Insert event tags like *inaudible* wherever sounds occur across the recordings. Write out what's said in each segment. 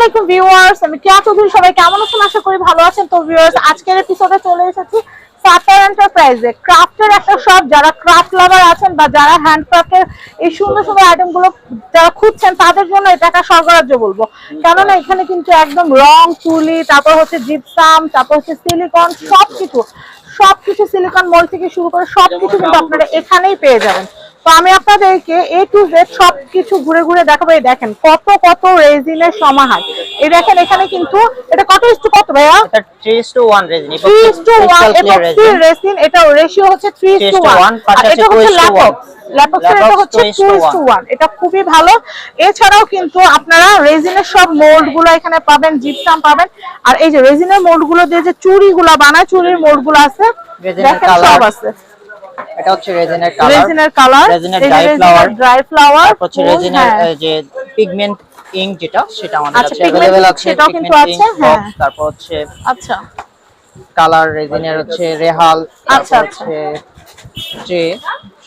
আলাইকুম ভিউয়ার্স, আমি টিয়া চৌধুরী, সবাই কেমন আছেন? আশা করি ভালো আছেন। তো ভিউয়ার্স, আজকের এপিসোডে চলে এসেছি সাতার এন্টারপ্রাইজে ক্রাফটের একটা শপ যারা ক্রাফট লাভার আছেন বা যারা হ্যান্ডক্রাফটের এই সুন্দর সুন্দর আইটেমগুলো যারা খুঁজছেন, তাদের জন্য এটা একটা স্বর্গরাজ্য বলব। কেননা এখানে কিন্তু একদম রং, তুলি, তারপর হচ্ছে জিপসাম তারপর হচ্ছে সিলিকন সবকিছু সবকিছু সিলিকন মল থেকে শুরু করে সবকিছু কিন্তু আপনারা এখানেই পেয়ে যাবেন। তো আমি আপনাদেরকে এ টু জেড সবকিছু ঘুরে ঘুরে দেখাবো। এই দেখেন কত কত রেজিনের সমাহার। এই দেখেন এখানে কিন্তু এটা কত ইস্টু কত ভাইয়া? এটা 3 to 1 resin three is to one epoxy resin এটা রেশিও হচ্ছে থ্রি ইস্টু 3:1, ওয়ান এটা হচ্ছে 2:1 ল্যাপটপস এটা হচ্ছে 2:1 টু ইস্টু এটা খুবই ভালো। এছাড়াও কিন্তু আপনারা রেজিনের সব মোল্ডগুলো এখানে পাবেন জিপসাম পাবেন। আর এই যে রেজিনের মোল্ডগুলো দিয়ে যে চুড়ি গুলো বানায় চুড়ির মোল্ডগুলো আছে দেখেন সব আছে। এটা হচ্ছে রেজিনের কালার রেজিনের কালার রেজিনের ড্রাই ফ্লাওয়ার ড্রাই ফ্লাওয়ার তারপর হচ্ছে রেজিনের যে পিগমেন্ট ইঙ্ক যেটা সেটা আমাদের আচ্ছা, কাছে pigment अवेलेबल ink আছে সেটাও কিন্তু pigment আছে, ink হ্যাঁ। box, তারপর হচ্ছে আচ্ছা কালার রেজিনের হচ্ছে রেহাল আচ্ছা, তারপর আচ্ছা। হচ্ছে যে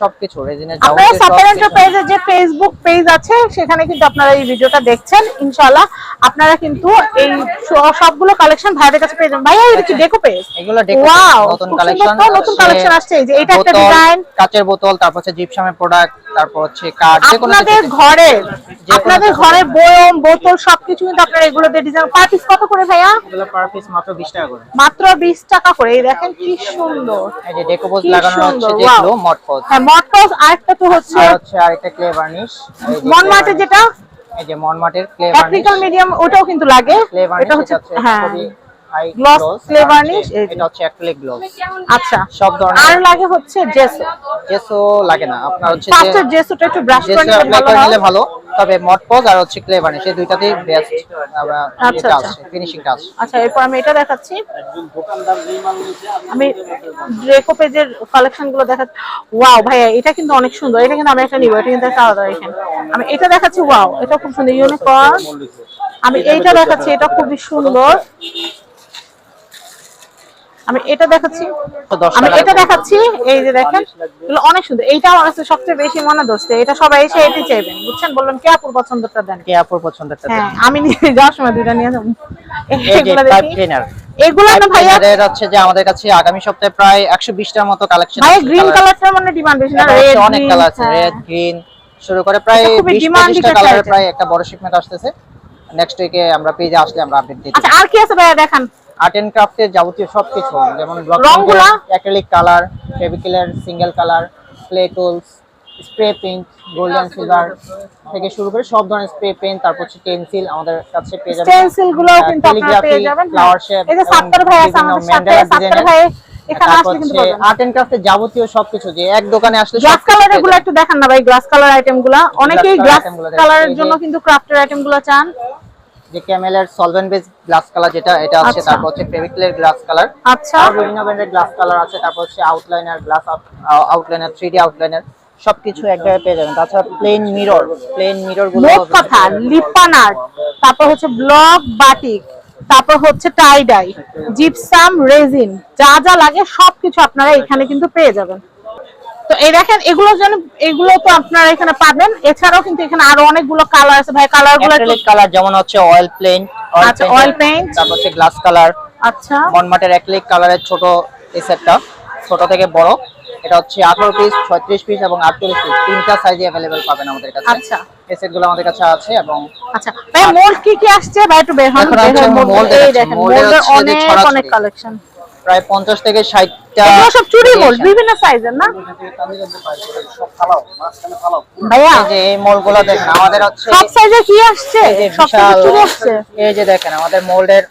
সবকিছু রেজিনের আপনারা সাপার এন্টারপ্রাইজের যে ফেসবুক পেজ আছে সেখানে কিন্তু আপনারা এই ভিডিওটা দেখছেন ইনশাআল্লাহ। আপনারা কিন্তু এই সবগুলো কালেকশন ভাইদের কাছে পেয়ে যাবেন। ভাইয়া এটা কি ডেকো পেজ এগুলো ডেকো নতুন কালেকশন নতুন কালেকশন আসছে। এই যে এটা একটা ডিজাইন কাচের বোতল তারপর হচ্ছে জিপসামের প্রোডাক্ট তারপর হচ্ছে কার্ড যে কোনো আপনাদের ঘরে আপনাদের ঘরে বয়ম বোতল সবকিছু কিন্তু আপনারা এগুলো দিয়ে ডিজাইন পার পিস কত করে ভাইয়া? এগুলো পার পিস মাত্র 20 টাকা করে। মাত্র 20 টাকা করে। এই দেখেন কি সুন্দর। এই যে ডেকোপোজ কি লাগানো হচ্ছে যেগুলো wow। মটপোজ হ্যাঁ মটকস আরেকটা তো হচ্ছে হচ্ছে আরেকটা ক্লে বার্নিশ মনমাটে যেটা? এই যে মনমাটের ক্লে বার্নিশ টেকনিক্যাল মিডিয়াম ওটাও কিন্তু লাগে। এটা হচ্ছে হ্যাঁ। গ্লস ক্লে varnish, এটা হচ্ছে অ্যাক্রিলিক গ্লস আচ্ছা। সব আর ধরনের লাগে হচ্ছে জেসো জেসো লাগে না। আপনার হচ্ছে যে জেসোটা একটু ব্রাশ করে নিলে ভালো হয়। ভালো। তবে মটপোজ আর হচ্ছে ক্লে বার্নিশ এই দুইটাতেই বেস্ট আচ্ছা, এটা আচ্ছা। ফিনিশিং টাচ আচ্ছা এরপর আমি এটা দেখাচ্ছি। আমি ড্রেকো পেজের কালেকশনগুলো দেখাচ্ছি ওয়াও ভাইয়া এটা কিন্তু অনেক সুন্দর। এটা কিন্তু আমি একটা নিব এটা কিন্তু একটা আলাদা এখানে আমি এটা দেখাচ্ছি ওয়াও এটা খুব সুন্দর। ইউনিকর্ন আমি এইটা দেখাচ্ছি এটা খুবই সুন্দর। আমি এটা দেখাচ্ছি। আমি এটা দেখাচ্ছি এই যে দেখেন। অনেক সুন্দর। এইটা আমার কাছে সবচেয়ে বেশি মনে ধরছে এটা সবাই এসে এটি চাইবেন। বুঝছেন? বললাম কে আপুর পছন্দটা দেন? কে আপুর পছন্দেরটা হ্যাঁ আমি নিয়ে যাওয়ার সময় দুইটা নিয়ে যাব। এগুলো না ভাইয়া এর হচ্ছে যে আমাদের কাছে আগামী সপ্তাহে প্রায় 120 টার মতো কালেকশন ভাইয়া গ্রিন কালারটার মানে ডিমান্ড বেশি না রেড অনেক কালার আছে। রেড গ্রিন শুরু করে প্রায় এটা খুবই 20 25 টা কালারের প্রায় একটা বড় শিপমেন্ট আসতেছে। নেক্সট উইকে আমরা পেজে আসলে আমরা আপডেট দিয়ে আচ্ছা আর কি আছে ভাইয়া? দেখান। আর্ট এন্ড ক্রাফটের যাবতীয় সবকিছু যেমন রংগুলা? Acrylic colour ফেভিকুলার single colour clay tools spray paint golden silver থেকে শুরু করে সব ধরনের স্প্রে পেইন্ট তারপর হচ্ছে পেন্সিল আমাদের কাছে পেয়ে যাবেন। স্টেনসিলগুলো কিন্তু আপনারা পেয়ে যাবেন। ফ্লাওয়ার শেপ এই যে সাত্তার ভাই আছে আমাদের সাথে সাত্তার ভাই এখানে আসলে কিন্তু পাবেন আর্ট এন্ড ক্রাফটের যাবতীয় সবকিছু যে এক দোকানে আসলে গ্লাস কালার এগুলো একটু দেখান না ভাই গ্লাস কালার আইটেমগুলা। অনেকেই গ্লাস। কালারের জন্য কিন্তু ক্রাফটের আইটেমগুলো চান। যে ক্যামেলের সলভেন্ট বেস গ্লাস কালার যেটা এটা আছে আচ্ছা। তারপর হচ্ছে ফেভিক্লের গ্লাস কালার আচ্ছা। আর বিভিন্ন ব্র্যান্ডের গ্লাস কালার আছে তারপর হচ্ছে outliner glass outliner three D outliner সবকিছু এক জায়গায় পেয়ে যাবেন। তাছাড়া প্লেন মিরর প্লেন মিররগুলো কথা লিপান আর্ট তারপর হচ্ছে ব্লক বাটিক তারপর হচ্ছে টাই ডাই জিপসাম রেজিন যা যা লাগে সবকিছু আপনারা এখানে কিন্তু পেয়ে যাবেন। তো এই দেখেন এগুলো যেন এগুলো তো আপনারা এখানে পাবেন এছাড়াও কিন্তু এখানে আরো অনেকগুলো কালার আছে ভাই কালার গুলো একটু- অ্যাক্রিলিক কালার যেমন হচ্ছে অয়েল প্লেন আচ্ছা, oil paint। তারপর হচ্ছে গ্লাস কালার আচ্ছা মনমাটের অ্যাক্রিলিক কালারের ছোট এই সেটটা ছোট থেকে বড় এটা হচ্ছে 18 পিস 36 পিস এবং 48 পিস তিনটা সাইজে अवेलेबल পাবেন আমাদের কাছে আচ্ছা। এই সেটগুলো আমাদের কাছে আছে এবং আচ্ছা ভাই মোল্ড কি কি আসছে ভাই একটু বের হন এখন বের হচ্ছে হন mold mold এই দেখাচ্ছি। দেখেন mold এর মোল্ডের হচ্ছে যে অনেক ছড়াছড়ি। অনেক কালেকশন প্রায় 50 থেকে 60টা এগুলো সব চুরি মোল্ড বিভিন্ন সাইজের না? ভাইয়া এই যে এই মোলগুলো দেখেন আমাদের হচ্ছে সব সাইজে কি আসছে? এই যে সব চুরি আসছে। এই যে দেখেন আমাদের মোল্ডের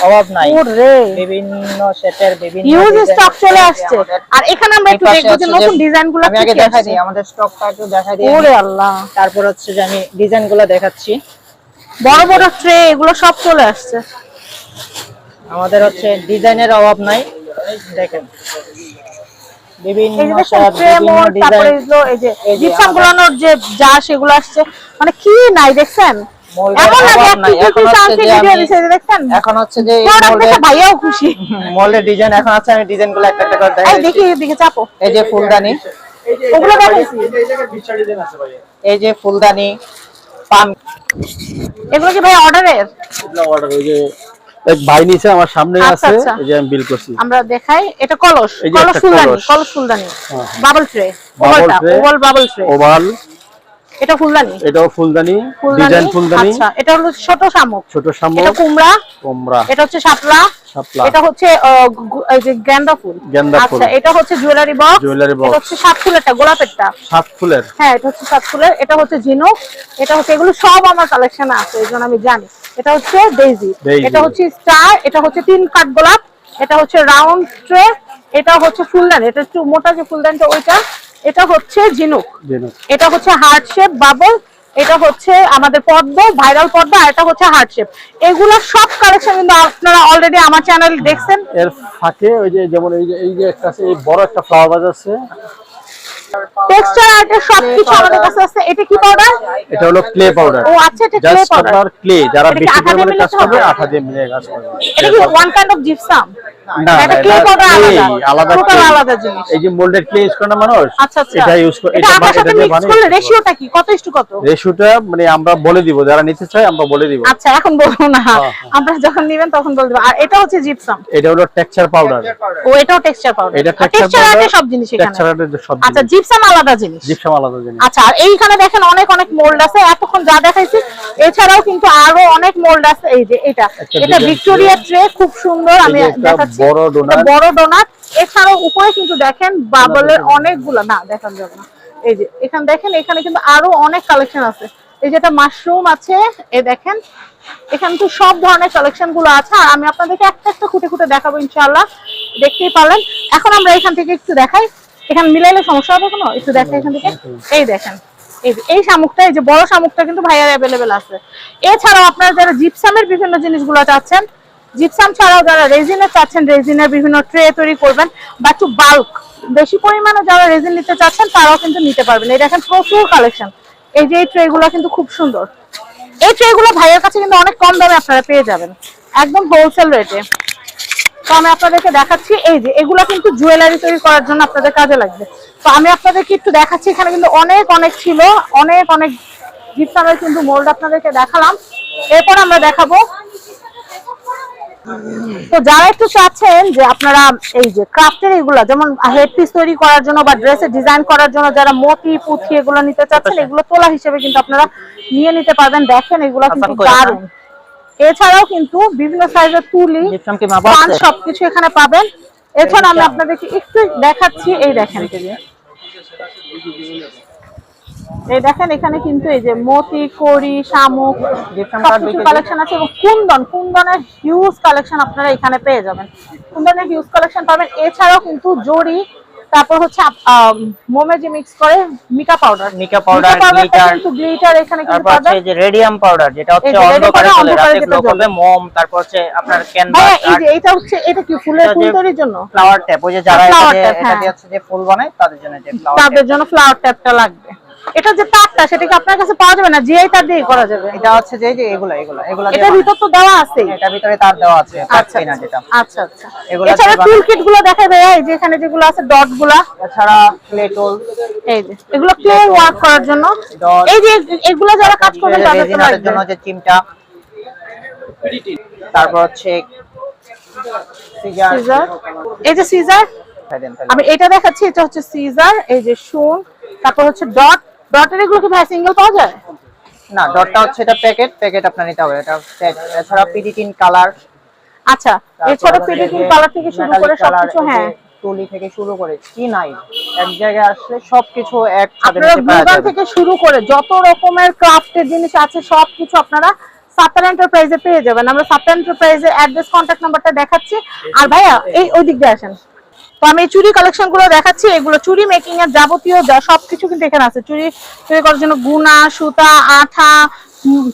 অভাব নাই। বিভিন্ন শেপের বিভিন্ন design স্টক চলে আসছে। আর এখানে আমরা একটু দেখব যে নতুন যে- ডিজাইনগুলো আমি আগে দেখাই দিই আমাদের স্টকটা একটু দেখাই দিই ওরে আল্লাহ। তারপর হচ্ছে যে আমি ডিজাইনগুলো দেখাচ্ছি। বড় বড় ট্রে এগুলো সব চলে আসছে। আমাদের হচ্ছে ডিজাইনের অভাব নাই। দেখেন। বিভিন্ন যে যে সেগুলো আসছে মানে কি নাই দেখছেন? এখন হচ্ছে যে ভাইয়াও খুশি। *laughs* মোল্ডের ডিজাইন এখন আছে আমি ডিজাইনগুলো একটা একটা করে এই দেখি চাপো। এই যে ফুলদানি। ওগুলো এই যে ফুলদানি পান এগুলো কি ভাই অর্ডারের? এগুলো ওই যে এক ভাই নিচে আমার সামনে আচ্ছা, আছে আচ্ছা। এই যে আমি বিল করছি। আমরা দেখাই এটা কলস কলস ফুলদানি কলস। ফুলদানি। বাবল ট্রে ওভালটা ওভাল বাবল ট্রে ওভাল। এটা ফুলদানি। এটাও ফুলদানি ডিজাইন ফুলদানি। আচ্ছা এটা হলো ছোট শামুক। ছোট এটা শামুক কুমড়া। এটা হচ্ছে শাপলা। শাপলা। এটা হচ্ছে এই যে গেন্দা ফুল। গেন্দা ফুল। আচ্ছা এটা হচ্ছে জুয়েলারি বক্স জুয়েলারি এটা হচ্ছে সাত ফুলেরটা গোলাপেরটা। সাত ফুলের। হ্যাঁ এটা হচ্ছে সাত ফুলের। এটা হচ্ছে ঝিনুক। এটা হচ্ছে এগুলো সব আমার কালেকশনে আছে এই জন্য আমি জানি। এটা হচ্ছে ডেইজি এটা হচ্ছে স্টার এটা হচ্ছে তিন কাঠ গোলাপ এটা হচ্ছে রাউন্ড ট্রে এটা হচ্ছে ফুলদানি। এটা একটু মোটা যে ফুলদানিটা ওইটা। এটা হচ্ছে ঝিনুক। এটা হচ্ছে হার্ট শেপ বাবল এটা হচ্ছে আমাদের পদ্ম ভাইরাল পদ্ম আর এটা হচ্ছে হার্ট শেপ এগুলো সব কালেকশন কিন্তু আপনারা অলরেডি আমার চ্যানেল দেখছেন। এর ফাঁকে ওই যে যেমন এই যে এই যে একটা আছে এই বড় একটা ফ্লাওয়ার বাজ আছে। টেক্সচার আর্টের সবকিছু আমাদের কাছে আছে। এটা কি পাউডার এটা হলো ক্লে পাউডার ও আচ্ছা এটা ক্লে পাউডার ক্লে যারা বেশি পরিমাণে কাজ করবে আঠা দিয়ে মিলে কাজ করবে। এটা কি ওয়ান কাইন্ড অফ জিপসাম আলাদা। আলাদা জিনিস। এই যে মোল্ডেড ক্লে ইউজ করে মানুষ? আচ্ছা এটা ইউজ করে এটা আটার সাথে দিয়ে মিক্স করলে রেশিওটা কি? কত ইস্টু কত? রেশিওটা মানে আমরা বলে দিব যারা নিতে চায় আমরা বলে দিব। এখন বলব না। আমরা যখন নেবেন তখন বলব আর এটা হচ্ছে জিপসাম এটা হলো টেক্সচার পাউডার ও এটাও টেক্সচার পাউডার এটা টেক্সচার টেক্সচার সব জিনিস এখানে। টেক্সচার আর্টের সব আচ্ছা জিপসাম আলাদা জিনিস। জিপসাম আলাদা জিনিস। আচ্ছা আর এইখানে দেখেন অনেক অনেক মোল্ড আছে। এতক্ষণ যা দেখাইছি এছাড়াও কিন্তু আরও অনেক মোল্ড আছে। এই যে এটা। এটা ভিক্টোরিয়া ট্রে খুব সুন্দর। আমি দেখাচ্ছি। বড় ডোনাট বড় ডোনাট এছাড়াও উপরে কিন্তু দেখেন বাবলের অনেকগুলো না দেখান যাবে না। এই যে এখানে দেখেন এখানে কিন্তু আরও অনেক কালেকশন আছে। এই যেটা মাশরুম আছে এই দেখেন এখানে তো সব ধরনের কালেকশনগুলো আছে। আর আমি আপনাদেরকে একটা একটা খুঁটে খুঁটে দেখাবো ইনশাল্লাহ দেখতেই পারলেন। এখন আমরা এখান থেকে একটু দেখাই। এখানে মিলাইলে সমস্যা হবে কোনো? একটু দেখাই এখান থেকে। এই দেখেন এই যে এই শামুকটা এই যে বড় শামুকটা কিন্তু ভাইয়ার অ্যাভেলেবেল আছে। এছাড়াও আপনারা যারা জিপসামের বিভিন্ন জিনিসগুলো চাচ্ছেন জিপসাম ছাড়াও যারা রেজিনে চাচ্ছেন রেজিনের বিভিন্ন ট্রে তৈরি করবেন, বা একটু বাল্ক বেশি পরিমাণে যারা রেজিন নিতে চাচ্ছেন, তারাও কিন্তু নিতে পারবেন। এই দেখেন প্রচুর কালেকশন এই যে এই ট্রে গুলো কিন্তু খুব সুন্দর। এই ট্রে গুলো ভাইয়ের কাছে কিন্তু অনেক কম দামে আপনারা পেয়ে যাবেন। একদম হোলসেল রেটে তো আমি আপনাদেরকে দেখাচ্ছি, এই যে এগুলা কিন্তু জুয়েলারি তৈরি করার জন্য আপনাদের কাজে লাগবে। তো আমি আপনাদেরকে একটু দেখাচ্ছি, এখানে কিন্তু অনেক অনেক ছিল, অনেক অনেক জিপসামের কিন্তু মোল্ড আপনাদেরকে দেখালাম। এরপর আমরা দেখাবো তো যারা একটু চাচ্ছেন যে আপনারা এই যে ক্রাফটের এগুলা যেমন হেড পিস তৈরি করার জন্য বা ড্রেসের ডিজাইন করার জন্য যারা মতি পুঁথি এগুলো নিতে চাচ্ছেন এগুলো তোলা হিসেবে কিন্তু আপনারা নিয়ে নিতে পারবেন। দেখেন এগুলো কিন্তু হাসান দারুণ। এছাড়াও কিন্তু বিভিন্ন সাইজের তুলি পান সবকিছু এখানে পাবেন। এছাড়া আমি আপনাদেরকে একটু দেখাচ্ছি এই দেখেন। এই দেখেন এখানে কিন্তু এই যে মতি কড়ি শামুক কালেকশন আছে এবং কুন্দন কুন্দনের হিউজ কালেকশন আপনারা এখানে পেয়ে যাবেন। কুন্দনের হিউজ কালেকশন পাবেন। এছাড়াও কিন্তু জড়ি তারপর হচ্ছে মোমে যে মিক্স করে mica powder mica powder, glitter, কিন্তু গ্লিটার এখানে কিন্তু পাবেন। এই যে রেডিয়াম পাউডার যেটা হচ্ছে অন্ধকারে চলে রাতে গ্লো করবে মোম তারপর হচ্ছে আপনার ক্যানভাস এই যে এটা হচ্ছে এটা কি ফুলের এটা ফুল যে- তৈরির জন্য? ফ্লাওয়ার ট্যাপ ওই যে যারা এটা হ্যাঁ। দিয়ে হচ্ছে যে ফুল বানায় তাদের জন্য যে ফ্লাওয়ার তাদের জন্য ফ্লাওয়ার ট্যাপটা লাগবে। এটা যে তারটা সেটা কি আপনার কাছে পাওয়া যাবে না? জিআই তার দিয়ে করা যাবে। এটা হচ্ছে যে যে এগুলা এগুলা এগুলা বানায়। ভিতর তো দেওয়া আছে এটার ভিতরে তার দেওয়া আছে আচ্ছা না যেটা আচ্ছা আচ্ছা। এগুলা এছাড়া টুল কিটগুলো দেখা যায় এই যে এখানে যেগুলো আছে ডটগুলা এছাড়া ক্লে টুল এই যে এগুলো ক্লে ওয়ার্ক করার জন্য। এই যে এগুলো যারা কাজ করবেন তাদের জন্য যে চিমটা। তারপর হচ্ছে সিজার এই যে সিজার আমি এটা দেখাচ্ছি এটা হচ্ছে সিজার এই যে শুন তারপর হচ্ছে ডট ডটের এগুলো কি ভাই সিঙ্গেল পাওয়া যায়? না ডটটা হচ্ছে এটা প্যাকেট প্যাকেট আপনার নিতে হবে। এটা। এছাড়া পিডিটিন কালার আচ্ছা এছাড়া ফিডিটিং কালার থেকে শুরু করে সবকিছু হ্যাঁ। তুলি থেকে শুরু করে কি নাই? এক জায়গায় আসলে সবকিছু নিতে পারা যাবে। থেকে শুরু করে যত রকমের ক্রাফটের জিনিস আছে সবকিছু আপনারা সাতার এন্টারপ্রাইজে পেয়ে যাবেন। আমরা সাতার এন্টারপ্রাইজের অ্যাড্রেস কন্ট্যাক্ট নাম্বারটা দেখাচ্ছি। আর ভাইয়া এই ওই দিক দিয়ে আসেন। তো আমি চুরি কালেকশনগুলো দেখাচ্ছি, এগুলো চুরি মেকিং এর যাবতীয় যা সবকিছু কিন্তু এখানে আছে। চুরি চুরি করার জন্য গুনা, সুতা, আঠা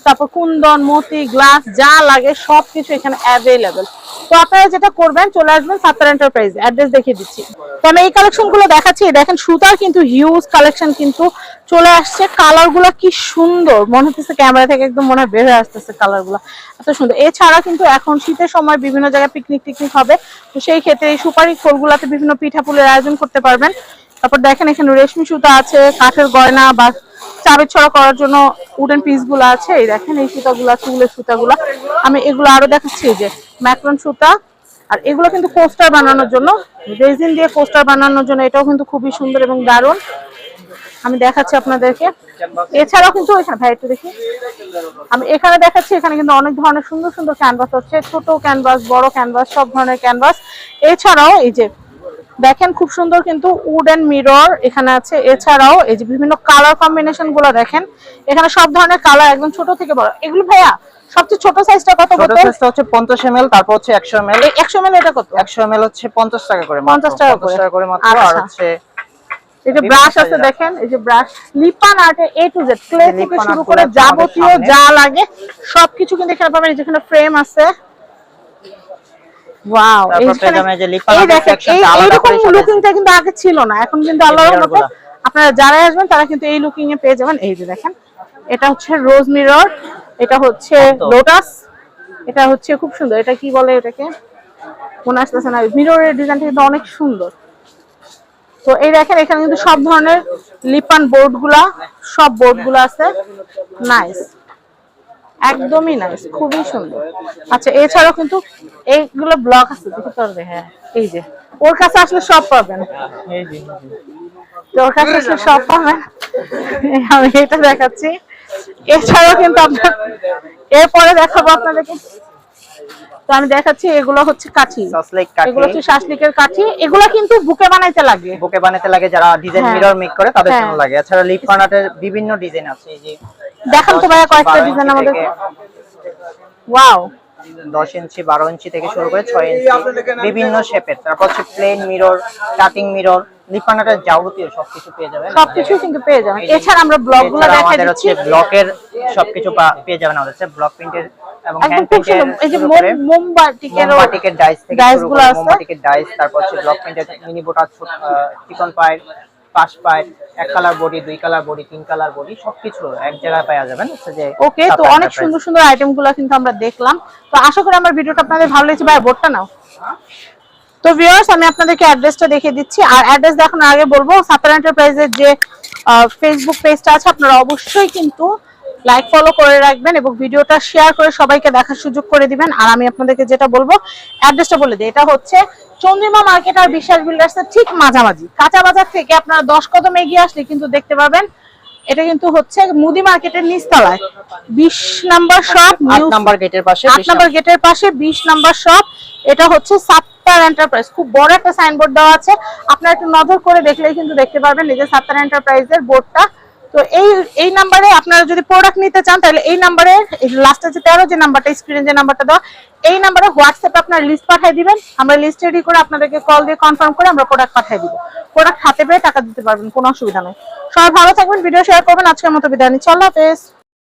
তারপর কুন্দন, মতি, গ্লাস, যা লাগে সবকিছু এখানে অ্যাভেলেবেল তো আপনারা যেটা করবেন, চলে আসবেন সাত্তার এন্টারপ্রাইজ অ্যাড্রেস দেখিয়ে দিচ্ছি। তো আমি এই কালেকশনগুলো দেখাচ্ছি দেখেন, সুতার কিন্তু হিউজ কালেকশন কিন্তু চলে আসছে। কালারগুলো কি সুন্দর। মনে হচ্ছে ক্যামেরা থেকে একদম মনে হয় বের হয়ে আসতেছে কালারগুলো এত সুন্দর। এছাড়া কিন্তু এখন শীতের সময় বিভিন্ন জায়গায় পিকনিক টিকনিক হবে। তো সেই ক্ষেত্রে এই সুপারি খোলগুলাতে বিভিন্ন পিঠা পুলের আয়োজন করতে পারবেন। তারপর দেখেন, এখানে রেশমি সুতা আছে, কাঠের গয়না বা চাবি ছড়া করার জন্য উডেন পিসগুলো আছে। এই দেখেন, এই সুতাগুলো আছে, উলের সুতাগুলো। আমি এগুলো আরও দেখাচ্ছি যে ম্যাক্রন সুতা। আর এগুলো কিন্তু কোস্টার বানানোর জন্য রেজিন দিয়ে কোস্টার বানানোর জন্য, এটাও কিন্তু খুবই সুন্দর এবং দারুণ। আমি দেখাচ্ছি আপনাদেরকে। এছাড়াও কিন্তু এখানে, ভাই, একটু দেখি। আমি এখানে দেখাচ্ছি, এখানে কিন্তু অনেক ধরনের সুন্দর সুন্দর ক্যানভাস হচ্ছে। ছোট ক্যানভাস বড় ক্যানভাস সব ধরনের ক্যানভাস এছাড়াও এই যে দেখেন খুব সুন্দর কিন্তু উড এন্ড মিরর এখানে আছে। এছাড়াও এই যে বিভিন্ন কালার কম্বিনেশনগুলো দেখেন। এখানে সব ধরনের কালার একদম ছোট থেকে বড়। এগুলো ভাইয়া সবচেয়ে ছোট সাইজটা কত কত সাইজটা হচ্ছে পঞ্চাশ এম তারপর হচ্ছে একশো এম এল একশো মেল এটা কত? একশো এম হচ্ছে পঞ্চাশ টাকা করে 50 টাকা করে। টাকা করে মাত্র। আচ্ছা। আর হচ্ছে এই যে ব্রাশ আছে দেখেন এই যে ব্রাশ লিপান আর্টে এ টু জেড ক্লে থেকে শুরু করে যাবতীয় যা লাগে সবকিছু কিন্তু এখানে পাবেন। যেখানে ফ্রেম আছে ওয়াও এই আর্টের দেখেন এই সাজানো। লুকিংটা কিন্তু আগে ছিল না। এখন কিন্তু আল্লাহর রহমতে আপনারা যারাই আসবেন তারা কিন্তু এই লুকিং এ পেয়ে যাবেন। এই যে দেখেন এটা হচ্ছে রোজ মিরর এটা হচ্ছে লোটাস এটা হচ্ছে খুব সুন্দর। এটা কি বলে এটাকে? মনে আসতেছে না। মিররের ডিজাইনটা কিন্তু অনেক সুন্দর। তো এই দেখেন এখানে কিন্তু সব ধরনের লিপান বোর্ডগুলা সব বোর্ডগুলা আছে। নাইস একদমই নাইস খুবই সুন্দর। আচ্ছা এছাড়াও কিন্তু এইগুলো ব্লক আছে দেখতে পারবে হ্যাঁ এই যে। ওর কাছে আসলে সব পাবেন। ওর কাছে আসলে সব পাবেন। আমি এটা দেখাচ্ছি। এছাড়াও কিন্তু আপনার এরপরে দেখাবো আপনাদেরকে। তো আমি দেখাচ্ছি এগুলো হচ্ছে কাঠি। এগুলো হচ্ছে শাসলিকের কাঠি। এগুলো কিন্তু বুকে বানাইতে লাগে। বুকে বানাতে লাগে যারা ডিজাইন। মিরর মেক করে তাদের হ্যাঁ। জন্য লাগে। এছাড়া লিপ বানাটের বিভিন্ন ডিজাইন আছে এই যে দেখান তো ভাইয়া কয়েকটা ডিজাইন আমাদের। ওয়াও দশ ইঞ্চি বারো ইঞ্চি থেকে শুরু করে ছয় ইঞ্চি বিভিন্ন শেপের তারপর হচ্ছে প্লেন মিরর কাটিং মিরর লিপানাটার যাবতীয় সবকিছু পেয়ে যাবেন। সবকিছু কিন্তু পেয়ে যাবেন। এছাড়া আমরা ব্লগগুলো এছাড়া দিচ্ছি হচ্ছে ব্লকের সবকিছু পেয়ে যাবেন আমাদের কাছে ব্লক প্রিন্টের এবং হ্যান্ড প্রিন্টের এই যে শুরু মোম করে মোমবাটিকের মোমবাটিকের ডাইস থেকে ডাইস শুরু করে মোমবাটিকের ডাইস তারপর হচ্ছে ব্লক প্রিন্টের মিনি বোটা চিকন পাইপ পাঁচ পাইপ এক কালার বডি দুই কালার বডি তিন কালার বডি সবকিছু এক জায়গায় পাওয়া যাবেন যে ওকে তো অনেক সুন্দর সুন্দর আইটেমগুলো কিন্তু আমরা দেখলাম। তো আশা করি আমার ভিডিওটা আপনাদের ভালো লেগেছে। ভাই বোর্ডটা নাও। তো ভিউয়ার্স আমি আপনাদেরকে অ্যাড্রেসটা দেখিয়ে দিচ্ছি। আর অ্যাড্রেস দেখানোর আগে বলব সাতার এন্টারপ্রাইজের যে ফেসবুক পেজটা আছে আপনারা অবশ্যই কিন্তু লাইক ফলো করে রাখবেন এবং ভিডিওটা শেয়ার করে সবাইকে দেখার সুযোগ করে দিবেন। আর আমি আপনাদেরকে যেটা বলব অ্যাড্রেসটা বলে দিই। এটা হচ্ছে চন্দ্রিমা মার্কেট আর বিশ্বাস বিল্ডার্সের ঠিক মাঝামাঝি। কাঁচা বাজার থেকে আপনারা দশ কদম এগিয়ে আসলে কিন্তু দেখতে পাবেন এটা কিন্তু হচ্ছে মুদি মার্কেটের নিচতলায়। বিশ নাম্বার শপ নাম্বার গেটের পাশে আট নাম্বার গেটের পাশে বিশ নাম্বার শপ এটা হচ্ছে সাত্তার এন্টারপ্রাইজ খুব বড় একটা সাইনবোর্ড দেওয়া আছে। আপনারা একটু নজর করে দেখলেই কিন্তু দেখতে পারবেন এই যে সাত্তার এন্টারপ্রাইজের বোর্ডটা তো এই এই নাম্বারে আপনারা যদি প্রোডাক্ট নিতে চান, তাহলে এই নাম্বারে লাস্টে যে তেরো যে নাম্বারটা স্ক্রিনে যে নাম্বারটা দেওয়া, এই নাম্বারে হোয়াটসঅ্যাপে আপনার লিস্ট পাঠিয়ে দিবেন। আমরা লিস্ট রেডি করে আপনাদেরকে কল দিয়ে কনফার্ম করে আমরা প্রোডাক্ট পাঠিয়ে দিব। প্রোডাক্ট হাতে পেয়ে টাকা দিতে পারবেন, কোনো অসুবিধা নেই। সবাই ভালো থাকবেন ভিডিও শেয়ার করবেন। আজকের মতো বিদায় নিচ্ছি। আল্লাহ হাফেজ।